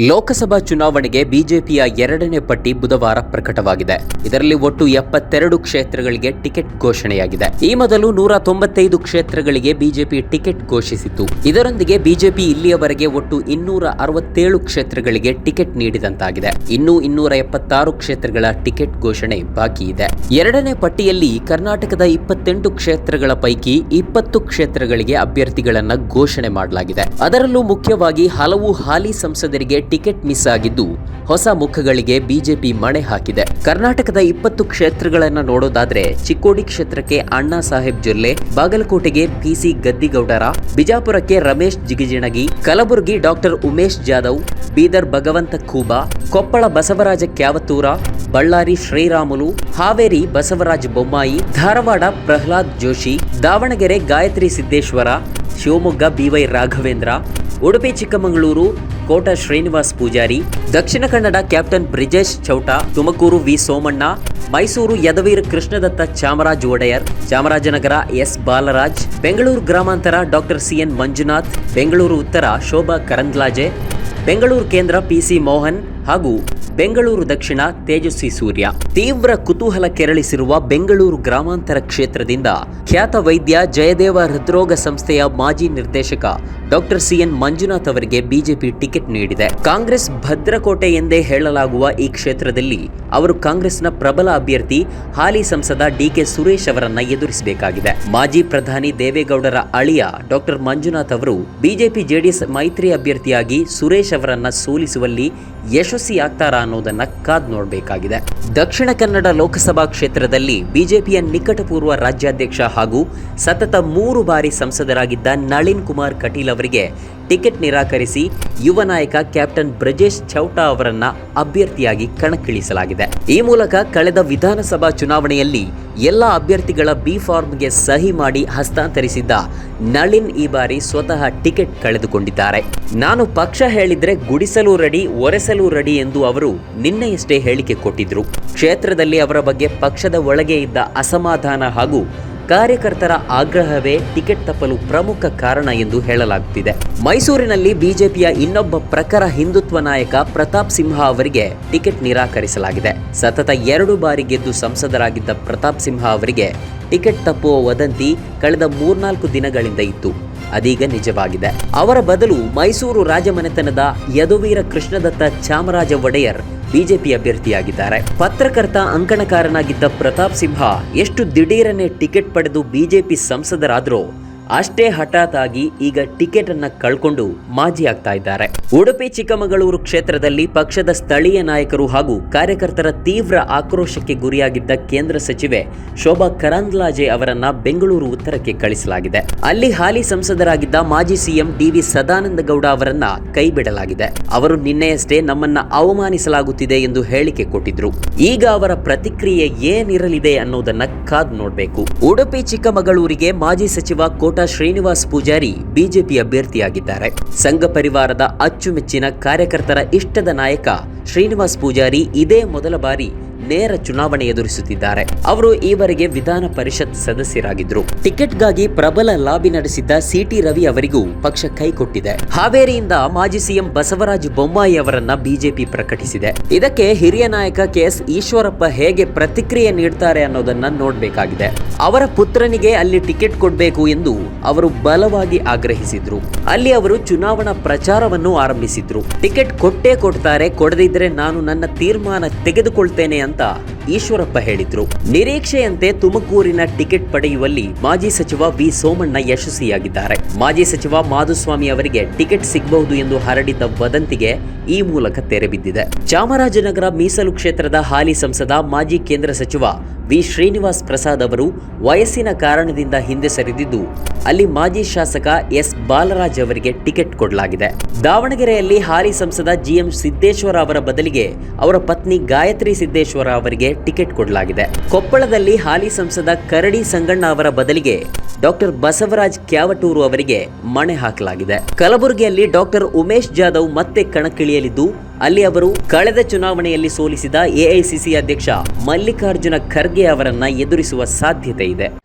ಲೋಕಸಭಾ ಚುನಾವಣೆಗೆ ಬಿಜೆಪಿಯ ಎರಡನೇ ಪಟ್ಟಿ ಬುಧವಾರ ಪ್ರಕಟವಾಗಿದೆ. ಇದರಲ್ಲಿ ಒಟ್ಟು ಎಪ್ಪತ್ತೆರಡು ಕ್ಷೇತ್ರಗಳಿಗೆ ಟಿಕೆಟ್ ಘೋಷಣೆಯಾಗಿದೆ. ಈ ಮೊದಲು ನೂರ ತೊಂಬತ್ತೈದು ಕ್ಷೇತ್ರಗಳಿಗೆ ಬಿಜೆಪಿ ಟಿಕೆಟ್ ಘೋಷಿಸಿತ್ತು. ಇದರೊಂದಿಗೆ ಬಿಜೆಪಿ ಇಲ್ಲಿಯವರೆಗೆ ಒಟ್ಟು ಇನ್ನೂರ ಅರವತ್ತೇಳು ಕ್ಷೇತ್ರಗಳಿಗೆ ಟಿಕೆಟ್ ನೀಡಿದಂತಾಗಿದೆ. ಇನ್ನೂ ಇನ್ನೂರ ಎಪ್ಪತ್ತಾರು ಕ್ಷೇತ್ರಗಳ ಟಿಕೆಟ್ ಘೋಷಣೆ ಬಾಕಿ ಇದೆ. ಎರಡನೇ ಪಟ್ಟಿಯಲ್ಲಿ ಕರ್ನಾಟಕದ ಇಪ್ಪತ್ತೆಂಟು ಕ್ಷೇತ್ರಗಳ ಪೈಕಿ ಇಪ್ಪತ್ತು ಕ್ಷೇತ್ರಗಳಿಗೆ ಅಭ್ಯರ್ಥಿಗಳನ್ನು ಘೋಷಣೆ ಮಾಡಲಾಗಿದೆ. ಅದರಲ್ಲೂ ಮುಖ್ಯವಾಗಿ ಹಲವು ಹಾಲಿ ಸಂಸದರಿಗೆ ಟಿಕೆಟ್ ಮಿಸ್ ಆಗಿದ್ದು ಹೊಸ ಮುಖಗಳಿಗೆ ಬಿಜೆಪಿ ಮಣೆ ಹಾಕಿದೆ. ಕರ್ನಾಟಕದ ಇಪ್ಪತ್ತು ಕ್ಷೇತ್ರಗಳನ್ನ ನೋಡೋದಾದ್ರೆ ಚಿಕ್ಕೋಡಿ ಕ್ಷೇತ್ರಕ್ಕೆ ಅಣ್ಣಾ ಸಾಹೇಬ್ ಜೊಲ್ಲೆ, ಬಾಗಲಕೋಟೆಗೆ PC Gaddigoudar, ಬಿಜಾಪುರಕ್ಕೆ Ramesh Jigajinagi, Kalaburagi doctor Umesh Jadhav, Bidar Bhagwanth Khuba, Koppal Basavaraj Kyavatur, Ballari Sriramulu, Haveri Basavaraj Bommai, Dharwad Pralhad Joshi, Davanagere Gayatri Siddeshwara, Shivamogga B Y Raghavendra Udupi, Chikkamagaluru, Kota Srinivas Poojary, Dakshina Kannada captain Brijesh Chowta, Tumakuru V Somanna, Mysuru Yaduveer Krishnadatta Chamaraj Wadiyar, Chamarajanagar S Balaraj, Bengaluru ಗ್ರಾಮಾಂತರ doctor CN Manjunath, Bengaluru ಉತ್ತರ ಶೋಭಾ ಕರಂದ್ಲಾಜೆ, ಬೆಂಗಳೂರು ಕೇಂದ್ರ PC Mohan ಹಾಗೂ ಬೆಂಗಳೂರು ದಕ್ಷಿಣ ತೇಜಸ್ವಿ ಸೂರ್ಯ. ತೀವ್ರ ಕುತೂಹಲ ಕೆರಳಿಸಿರುವ ಬೆಂಗಳೂರು ಗ್ರಾಮಾಂತರ ಕ್ಷೇತ್ರದಿಂದ ಖ್ಯಾತ ವೈದ್ಯ ಜಯದೇವ ಹೃದ್ರೋಗ ಸಂಸ್ಥೆಯ ಮಾಜಿ ನಿರ್ದೇಶಕ ಡಾಕ್ಟರ್ ಸಿಎನ್ ಮಂಜುನಾಥ್ ಅವರಿಗೆ ಬಿಜೆಪಿ ಟಿಕೆಟ್ ನೀಡಿದೆ. ಕಾಂಗ್ರೆಸ್ ಭದ್ರಕೋಟೆ ಎಂದೇ ಹೇಳಲಾಗುವ ಈ ಕ್ಷೇತ್ರದಲ್ಲಿ ಅವರು ಕಾಂಗ್ರೆಸ್ನ ಪ್ರಬಲ ಅಭ್ಯರ್ಥಿ, ಹಾಲಿ ಸಂಸದ ಡಿಕೆ ಸುರೇಶ್ ಅವರನ್ನ ಎದುರಿಸಬೇಕಾಗಿದೆ. ಮಾಜಿ ಪ್ರಧಾನಿ ದೇವೇಗೌಡರ ಅಳಿಯ ಡಾಕ್ಟರ್ ಮಂಜುನಾಥ್ ಅವರು ಬಿಜೆಪಿ ಜೆಡಿಎಸ್ ಮೈತ್ರಿ ಅಭ್ಯರ್ಥಿಯಾಗಿ ಸುರೇಶ್ ಅವರನ್ನ ಸೋಲಿಸುವಲ್ಲಿ ಯಶಸ್ವಿಯಾಗ್ತಾರಾ ಅನ್ನೋದನ್ನ ಕಾದ್ ನೋಡಬೇಕಾಗಿದೆ. ದಕ್ಷಿಣ ಕನ್ನಡ ಲೋಕಸಭಾ ಕ್ಷೇತ್ರದಲ್ಲಿ ಬಿಜೆಪಿಯ ನಿಕಟಪೂರ್ವ ರಾಜ್ಯಾಧ್ಯಕ್ಷ ಹಾಗೂ ಸತತ ಮೂರು ಬಾರಿ ಸಂಸದರಾಗಿದ್ದ ನಳಿನ್ ಕುಮಾರ್ ಕಟೀಲ್ ಅವರಿಗೆ ಟಿಕೆಟ್ ನಿರಾಕರಿಸಿ ಯುವ ನಾಯಕ ಕ್ಯಾಪ್ಟನ್ ಬ್ರಜೇಶ್ ಚೌಟಾ ಅವರನ್ನ ಅಭ್ಯರ್ಥಿಯಾಗಿ ಕಣಕ್ಕಿಳಿಸಲಾಗಿದೆ. ಈ ಮೂಲಕ ಕಳೆದ ವಿಧಾನಸಭಾ ಚುನಾವಣೆಯಲ್ಲಿ ಎಲ್ಲ ಅಭ್ಯರ್ಥಿಗಳ ಬಿ ಫಾರ್ಮ್ಗೆ ಸಹಿ ಮಾಡಿ ಹಸ್ತಾಂತರಿಸಿದ್ದ ನಳಿನ್ ಈ ಬಾರಿ ಸ್ವತಃ ಟಿಕೆಟ್ ಕಳೆದುಕೊಂಡಿದ್ದಾರೆ. ನಾನು ಪಕ್ಷ ಹೇಳಿದ್ರೆ ಗುಡಿಸಲು ರೆಡಿ, ಒರೆಸಲು ರೆಡಿ ಎಂದು ಅವರು ನಿನ್ನೆಯಷ್ಟೇ ಹೇಳಿಕೆ ಕೊಟ್ಟಿದ್ರು. ಕ್ಷೇತ್ರದಲ್ಲಿ ಅವರ ಬಗ್ಗೆ ಪಕ್ಷದ ಒಳಗೆ ಇದ್ದ ಅಸಮಾಧಾನ ಹಾಗೂ ಕಾರ್ಯಕರ್ತರ ಆಗ್ರಹವೇ ಟಿಕೆಟ್ ತಪ್ಪಲು ಪ್ರಮುಖ ಕಾರಣ ಎಂದು ಹೇಳಲಾಗುತ್ತಿದೆ. ಮೈಸೂರಿನಲ್ಲಿ ಬಿಜೆಪಿಯ ಇನ್ನೊಬ್ಬ ಪ್ರಖರ ಹಿಂದುತ್ವ ನಾಯಕ ಪ್ರತಾಪ್ ಸಿಂಹ ಅವರಿಗೆ ಟಿಕೆಟ್ ನಿರಾಕರಿಸಲಾಗಿದೆ. ಸತತ ಎರಡು ಬಾರಿ ಗೆದ್ದು ಸಂಸದರಾಗಿದ್ದ ಪ್ರತಾಪ್ ಸಿಂಹ ಅವರಿಗೆ ಟಿಕೆಟ್ ತಪ್ಪುವ ವದಂತಿ ಕಳೆದ ಮೂರ್ನಾಲ್ಕು ದಿನಗಳಿಂದ ಇತ್ತು. ಅದೀಗ ನಿಜವಾಗಿದೆ. ಅವರ ಬದಲು ಮೈಸೂರು ರಾಜಮನೆತನದ ಯದುವೀರ ಕೃಷ್ಣದತ್ತ ಚಾಮರಾಜ ಒಡೆಯರ್ ಬಿಜೆಪಿ ಅಭ್ಯರ್ಥಿಯಾಗಿದ್ದಾರೆ. ಪತ್ರಕರ್ತ ಅಂಕಣಕಾರನಾಗಿದ್ದ ಪ್ರತಾಪ್ ಸಿಂಹ ಎಷ್ಟು ದಿಢೀರನೆ ಟಿಕೆಟ್ ಪಡೆದು ಬಿಜೆಪಿ ಸಂಸದರಾದ್ರೋ? ಅಷ್ಟೇ ಹಠಾತ್ ಆಗಿ ಈಗ ಟಿಕೆಟ್ ಅನ್ನ ಕಳ್ಕೊಂಡು ಮಾಜಿ ಆಗ್ತಾ ಇದ್ದಾರೆ. ಉಡುಪಿ, ಚಿಕ್ಕಮಗಳೂರು ಕ್ಷೇತ್ರದಲ್ಲಿ ಪಕ್ಷದ ಸ್ಥಳೀಯ ನಾಯಕರು ಹಾಗೂ ಕಾರ್ಯಕರ್ತರ ತೀವ್ರ ಆಕ್ರೋಶಕ್ಕೆ ಗುರಿಯಾಗಿದ್ದ ಕೇಂದ್ರ ಸಚಿವೆ ಶೋಭಾ ಕರಂದ್ಲಾಜೆ ಅವರನ್ನ ಬೆಂಗಳೂರು ಉತ್ತರಕ್ಕೆ ಕಳಿಸಲಾಗಿದೆ. ಅಲ್ಲಿ ಹಾಲಿ ಸಂಸದರಾಗಿದ್ದ ಮಾಜಿ ಸಿಎಂ ಡಿವಿ ಸದಾನಂದ ಗೌಡ ಅವರನ್ನ ಕೈಬಿಡಲಾಗಿದೆ. ಅವರು ನಿನ್ನೆಯಷ್ಟೇ ನಮ್ಮನ್ನ ಅವಮಾನಿಸಲಾಗುತ್ತಿದೆ ಎಂದು ಹೇಳಿಕೆ ಕೊಟ್ಟಿದ್ರು. ಈಗ ಅವರ ಪ್ರತಿಕ್ರಿಯೆ ಏನಿರಲಿದೆ ಅನ್ನೋದನ್ನ ಕಾದ್ ನೋಡಬೇಕು. ಉಡುಪಿ, ಚಿಕ್ಕಮಗಳೂರಿಗೆ ಮಾಜಿ ಸಚಿವ ಕೋಟ ಶ್ರೀನಿವಾಸ್ ಪೂಜಾರಿ ಬಿಜೆಪಿ ಅಭ್ಯರ್ಥಿಯಾಗಿದ್ದಾರೆ. ಸಂಘ ಪರಿವಾರದ ಅಚ್ಚುಮೆಚ್ಚಿನ ಕಾರ್ಯಕರ್ತರ ಇಷ್ಟದ ನಾಯಕ ಶ್ರೀನಿವಾಸ್ ಪೂಜಾರಿ ಇದೇ ಮೊದಲ ಬಾರಿ ನೇರ ಚುನಾವಣೆ ಎದುರಿಸುತ್ತಿದ್ದಾರೆ. ಅವರು ಈವರೆಗೆ ವಿಧಾನ ಪರಿಷತ್ ಸದಸ್ಯರಾಗಿದ್ರು. ಟಿಕೆಟ್ಗಾಗಿ ಪ್ರಬಲ ಲಾಬಿ ನಡೆಸಿದ್ದ ಸಿಟಿ ರವಿ ಅವರಿಗೂ ಪಕ್ಷ ಕೈಕೊಟ್ಟಿದೆ ಹಾವೇರಿಯಿಂದ ಮಾಜಿ ಸಿಎಂ ಬಸವರಾಜ ಬೊಮ್ಮಾಯಿ ಅವರನ್ನ ಬಿಜೆಪಿ ಪ್ರಕಟಿಸಿದೆ. ಇದಕ್ಕೆ ಹಿರಿಯ ನಾಯಕ ಕೆಎಸ್ ಈಶ್ವರಪ್ಪ ಹೇಗೆ ಪ್ರತಿಕ್ರಿಯೆ ನೀಡ್ತಾರೆ ಅನ್ನೋದನ್ನ ನೋಡಬೇಕಾಗಿದೆ. ಅವರ ಪುತ್ರನಿಗೆ ಅಲ್ಲಿ ಟಿಕೆಟ್ ಕೊಡಬೇಕು ಎಂದು ಅವರು ಬಲವಾಗಿ ಆಗ್ರಹಿಸಿದ್ರು. ಅಲ್ಲಿ ಅವರು ಚುನಾವಣಾ ಪ್ರಚಾರವನ್ನು ಆರಂಭಿಸಿದ್ರು. ಟಿಕೆಟ್ ಕೊಟ್ಟೇ ಕೊಡ್ತಾರೆ, ಕೊಡದಿದ್ರೆ ನಾನು ನನ್ನ ತೀರ್ಮಾನ ತೆಗೆದುಕೊಳ್ತೇನೆ ಈಶ್ವರಪ್ಪ ಹೇಳಿದ್ರು. ನಿರೀಕ್ಷೆಯಂತೆ ತುಮಕೂರಿನ ಟಿಕೆಟ್ ಪಡೆಯುವಲ್ಲಿ ಮಾಜಿ ಸಚಿವ ವಿ ಸೋಮಣ್ಣ ಯಶಸ್ವಿಯಾಗಿದ್ದಾರೆ. ಮಾಜಿ ಸಚಿವ ಮಾಧುಸ್ವಾಮಿ ಅವರಿಗೆ ಟಿಕೆಟ್ ಸಿಗಬಹುದು ಎಂದು ಹರಡಿದ್ದ ವದಂತಿಗೆ ಈ ಮೂಲಕ ತೆರೆಬಿದ್ದಿದೆ ಚಾಮರಾಜನಗರ ಮೀಸಲು ಕ್ಷೇತ್ರದ ಹಾಲಿ ಸಂಸದ ಮಾಜಿ ಕೇಂದ್ರ ಸಚಿವ ವಿ. ಶ್ರೀನಿವಾಸ್ ಪ್ರಸಾದ್ ಅವರು ವಯಸ್ಸಿನ ಕಾರಣದಿಂದ ಹಿಂದೆ ಸರಿದಿದ್ದು, ಅಲ್ಲಿ ಮಾಜಿ ಶಾಸಕ ಎಸ್. ಬಾಲರಾಜ್ ಅವರಿಗೆ ಟಿಕೆಟ್ ಕೊಡಲಾಗಿದೆ. ದಾವಣಗೆರೆಯಲ್ಲಿ ಹಾಲಿ ಸಂಸದ ಜಿಎಂ ಸಿದ್ದೇಶ್ವರ ಅವರ ಬದಲಿಗೆ ಅವರ ಪತ್ನಿ ಗಾಯತ್ರಿ ಸಿದ್ದೇಶ್ವರ ಅವರಿಗೆ ಟಿಕೆಟ್ ಕೊಡಲಾಗಿದೆ. ಕೊಪ್ಪಳದಲ್ಲಿ ಹಾಲಿ ಸಂಸದ ಕರಡಿ ಸಂಗಣ್ಣ ಅವರ ಬದಲಿಗೆ ಡಾಕ್ಟರ್ ಬಸವರಾಜ್ ಕ್ಯಾವಟೂರು ಅವರಿಗೆ ಮಣೆ ಹಾಕಲಾಗಿದೆ. ಕಲಬುರಗಿಯಲ್ಲಿ ಡಾಕ್ಟರ್ ಉಮೇಶ್ ಜಾಧವ್ ಮತ್ತೆ ಕಣಕ್ಕಿಳಿಯಲಿದ್ದು ಅಲ್ಲಿ ಅವರು ಕಳೆದ ಚುನಾವಣೆಯಲ್ಲಿ ಸೋಲಿಸಿದ ಎಐಸಿಸಿ ಅಧ್ಯಕ್ಷ ಮಲ್ಲಿಕಾರ್ಜುನ ಖರ್ಗೆ ಅವರನ್ನ ಎದುರಿಸುವ ಸಾಧ್ಯತೆ ಇದೆ.